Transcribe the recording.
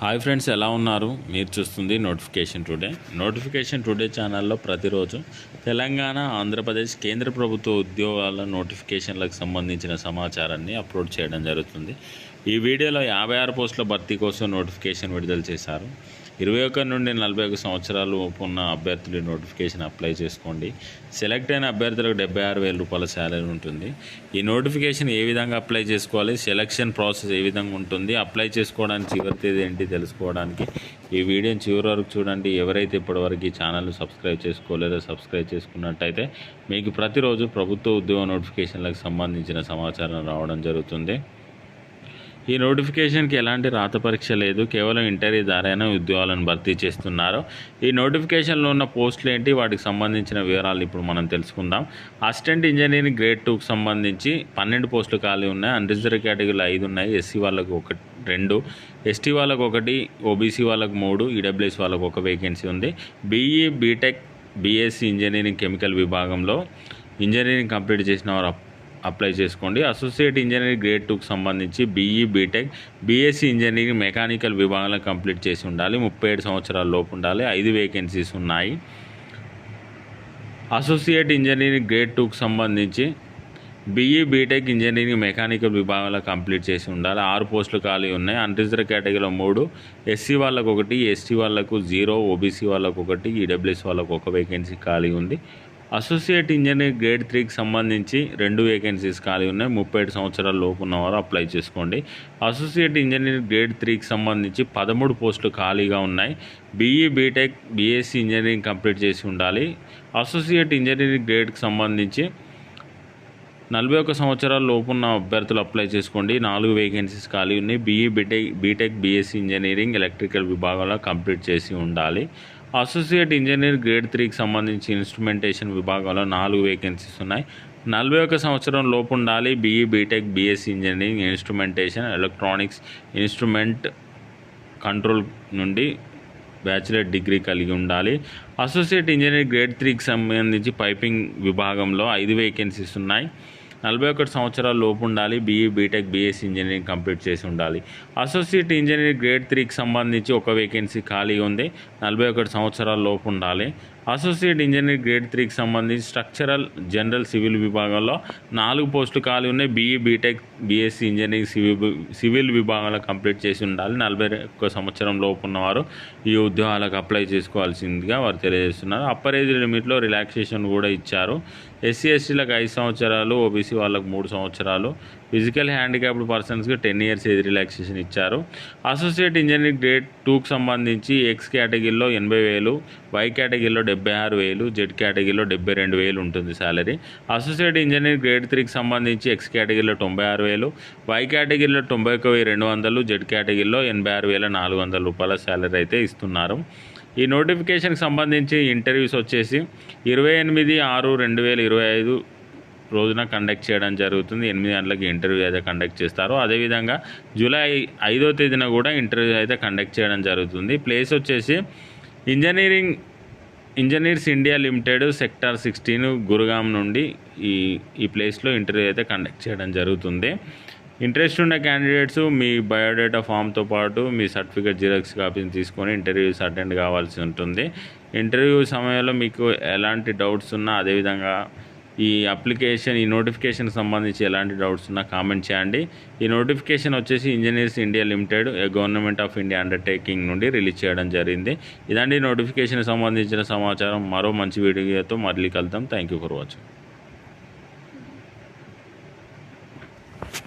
Hi friends ఎలా ఉన్నారు? మీరు చూస్తుంది నోటిఫికేషన్ టుడే. నోటిఫికేషన్ టుడే ఛానల్లో ప్రతిరోజు తెలంగాణ ఆంధ్రప్రదేశ్ కేంద్ర ప్రభుత్వ ఉద్యోగాల నోటిఫికేషన్లకు సంబంధించిన సమాచారాన్ని అప్లోడ్ చేయడం జరుగుతుంది. ఈ వీడియోలో యాభై ఆరు పోస్టుల భర్తీ కోసం నోటిఫికేషన్ విడుదల చేశారు. ఇరవై ఒకటి నుండి నలభై ఒక సంవత్సరాలు ఉన్న అభ్యర్థులు నోటిఫికేషన్ అప్లై చేసుకోండి. సెలెక్ట్ అయిన అభ్యర్థులకు డెబ్బై ఆరు వేల రూపాయల శాలరీ ఉంటుంది. ఈ నోటిఫికేషన్ ఏ విధంగా అప్లై చేసుకోవాలి? సెలక్షన్ ప్రాసెస్ ఏ విధంగా ఉంటుంది? అప్లై చేసుకోవడానికి చివరి తేదీ ఏంటి? తెలుసుకోవడానికి ఈ వీడియోని చివరి వరకు చూడండి. ఎవరైతే ఇప్పటివరకు ఈ ఛానల్ సబ్స్క్రైబ్ చేసుకోలేదో సబ్స్క్రైబ్ చేసుకున్నట్టయితే మీకు ప్రతిరోజు ప్రభుత్వ ఉద్యోగ నోటిఫికేషన్లకు సంబంధించిన సమాచారం రావడం జరుగుతుంది. ఈ నోటిఫికేషన్కి ఎలాంటి రాత పరీక్ష లేదు. కేవలం ఇంటర్వ్యూ ద్వారానే ఉద్యోగాలను భర్తీ చేస్తున్నారు. ఈ నోటిఫికేషన్లో ఉన్న పోస్టులు ఏంటి? వాటికి సంబంధించిన వివరాలు ఇప్పుడు మనం తెలుసుకుందాం. అసిస్టెంట్ ఇంజనీరింగ్ గ్రేడ్ టూకి సంబంధించి పన్నెండు పోస్టులు ఖాళీ ఉన్నాయి. అన్రిజర్వ్ కేటగిరీలో ఐదు ఉన్నాయి. ఎస్సీ వాళ్ళకు ఒకటి రెండు. ఎస్టీ వాళ్ళకు ఒకటి ఓబీసీ వాళ్ళకు మూడు ఈడబ్ల్యూఎస్ వాళ్ళకు ఒక వేకెన్సీ ఉంది. BE BTech BSc engineering chemical విభాగంలో ఇంజనీరింగ్ కంప్లీట్ చేసిన వారు అప్లై చేసుకోండి. అసోసియేట్ ఇంజనీరింగ్ గ్రేడ్ టూకి సంబంధించి BE BTech BSc engineering mechanical విభాగంలో కంప్లీట్ చేసి ఉండాలి. ముప్పై ఏడు సంవత్సరాల లోపు ఉండాలి. ఐదు వేకెన్సీస్ ఉన్నాయి. అసోసియేట్ ఇంజనీరింగ్ గ్రేడ్ టూకి సంబంధించి బీఈ బీటెక్ ఇంజనీరింగ్ మెకానికల్ విభాగంలో కంప్లీట్ చేసి ఉండాలి. ఆరు పోస్టులు ఖాళీ ఉన్నాయి. అన్రిజర్వ్ కేటగిరీలో మూడు. ఎస్సీ వాళ్ళకు ఒకటి ఎస్టీ వాళ్ళకు జీరో ఓబీసీ వాళ్ళకు ఒకటి ఈడబ్ల్యూఎస్ వాళ్ళకు ఒక వేకెన్సీ ఖాళీ ఉంది. అసోసియేట్ ఇంజనీర్ గ్రేడ్ త్రీకి సంబంధించి రెండు వేకెన్సీస్ ఖాళీ ఉన్నాయి. ముప్పై ఏడు సంవత్సరాల లోపు ఉన్నవారు అప్లై చేసుకోండి. అసోసియేట్ ఇంజనీర్ గ్రేడ్ త్రీకి సంబంధించి పదమూడు పోస్టులు ఖాళీగా ఉన్నాయి. BE BTech BSc engineering complete చేసి ఉండాలి. అసోసియేట్ ఇంజనీరింగ్ గ్రేడ్కి సంబంధించి నలభై ఒక్క సంవత్సరాల లోపు ఉన్న అభ్యర్థులు అప్లై చేసుకోండి. నాలుగు వేకెన్సీస్ ఖాళీ ఉన్నాయి. BE BTech BTech BSc engineering electrical విభాగంలో కంప్లీట్ చేసి ఉండాలి. అసోసియేట్ ఇంజనీర్ గ్రేడ్ త్రీకి సంబంధించి ఇన్స్ట్రుమెంటేషన్ విభాగంలో నాలుగు వేకెన్సీస్ ఉన్నాయి. నలభై ఒక్క సంవత్సరం లోపు ఉండాలి. BE BTech BSc engineering instrumentation electronics instrument control నుండి బ్యాచిలర్ డిగ్రీ కలిగి ఉండాలి. అసోసియేట్ ఇంజనీర్ గ్రేడ్ త్రీకి సంబంధించి పైపింగ్ విభాగంలో ఐదు వేకెన్సీస్ ఉన్నాయి. నలభై ఒకటి సంవత్సరాల లోపు ఉండాలి BE BTech BS engineering complete చేసి ఉండాలి. అసోసియేట్ ఇంజనీర్ గ్రేడ్ త్రీకి సంబంధించి ఒక వేకెన్సీ ఖాళీ ఉంది. నలభై ఒకటి సంవత్సరాల లోపు ఉండాలి. అసోసియేట్ ఇంజనీర్ గ్రేడ్ త్రీకి సంబంధించి స్ట్రక్చరల్ జనరల్ సివిల్ విభాగంలో నాలుగు పోస్టులు ఖాళీ ఉన్నాయి. BE BTech BSc engineering civil civil విభాగంలో కంప్లీట్ చేసి ఉండాలి. నలభై ఒక్క సంవత్సరం లోపు ఉన్నవారు ఈ ఉద్యోగాలకు అప్లై చేసుకోవాల్సిందిగా వారు తెలియజేస్తున్నారు. అప్పర్ ఏజ్ లిమిట్లో రిలాక్సేషన్ కూడా ఇచ్చారు. ఎస్సీ ఎస్టీలకు ఐదు సంవత్సరాలు ఓబీసీ వాళ్ళకు మూడు సంవత్సరాలు ఫిజికల్ హ్యాండిక్యాప్డ్ పర్సన్స్కి టెన్ ఇయర్స్ ఏజ్ రిలాక్సేషన్ ఇచ్చారు. అసోసియేట్ ఇంజనీరింగ్ గ్రేడ్ టూకి సంబంధించి ఎక్స్ కేటగిరీలో ఎనభై వేలు వై కేటగిరీలో డెబ్బై ఆరు వేలు జెడ్ కేటగిరీలో డెబ్బై రెండు వేలు ఉంటుంది శాలరీ అసోసియేట్ ఇంజనీరింగ్ గ్రేడ్ త్రీకి సంబంధించి ఎక్స్ కేటగిరీలో తొంభై ఆరు వేలు వై కేటగిరీలో తొంభై ఒక వెయ్యి రెండు వందలు జెడ్ కేటగిరీలో ఎనభై ఆరు వేల నాలుగు వందల రూపాయల శాలరీ అయితే ఇస్తున్నారు. ఈ నోటిఫికేషన్కి సంబంధించి ఇంటర్వ్యూస్ వచ్చేసి ఇరవై ఎనిమిది ఆరు రెండు వేల ఇరవై ఐదు రోజున కండక్ట్ చేయడం జరుగుతుంది. ఎనిమిది గంటలకు ఇంటర్వ్యూ అయితే కండక్ట్ చేస్తారు. అదేవిధంగా జూలై ఐదో తేదీన కూడా ఇంటర్వ్యూ అయితే కండక్ట్ చేయడం జరుగుతుంది. ప్లేస్ వచ్చేసి engineering Engineers India Limited sector sixteen Gurugram నుండి ఈ ఈ ప్లేస్లో ఇంటర్వ్యూ అయితే కండక్ట్ చేయడం జరుగుతుంది. ఇంట్రెస్ట్ ఉన్న క్యాండిడేట్స్ మీ బయోడేటా ఫామ్తో పాటు మీ సర్టిఫికేట్ జిరాక్స్ కాపీని తీసుకొని ఇంటర్వ్యూస్ అటెండ్ కావాల్సి ఉంటుంది. ఇంటర్వ్యూ సమయంలో మీకు ఎలాంటి డౌట్స్ ఉన్నా అదేవిధంగా ఈ అప్లికేషన్ ఈ నోటిఫికేషన్ సంబంధించి ఎలాంటి డౌట్స్ ఉన్నా కామెంట్ చేయండి. ఈ నోటిఫికేషన్ వచ్చేసి Engineers India Limited government of India undertaking నుండి రిలీజ్ చేయడం జరిగింది. ఇదండి నోటిఫికేషన్ సంబంధించిన సమాచారం. మరో మంచి వీడియోతో మళ్ళీ కలుద్దాం. Thank you for watching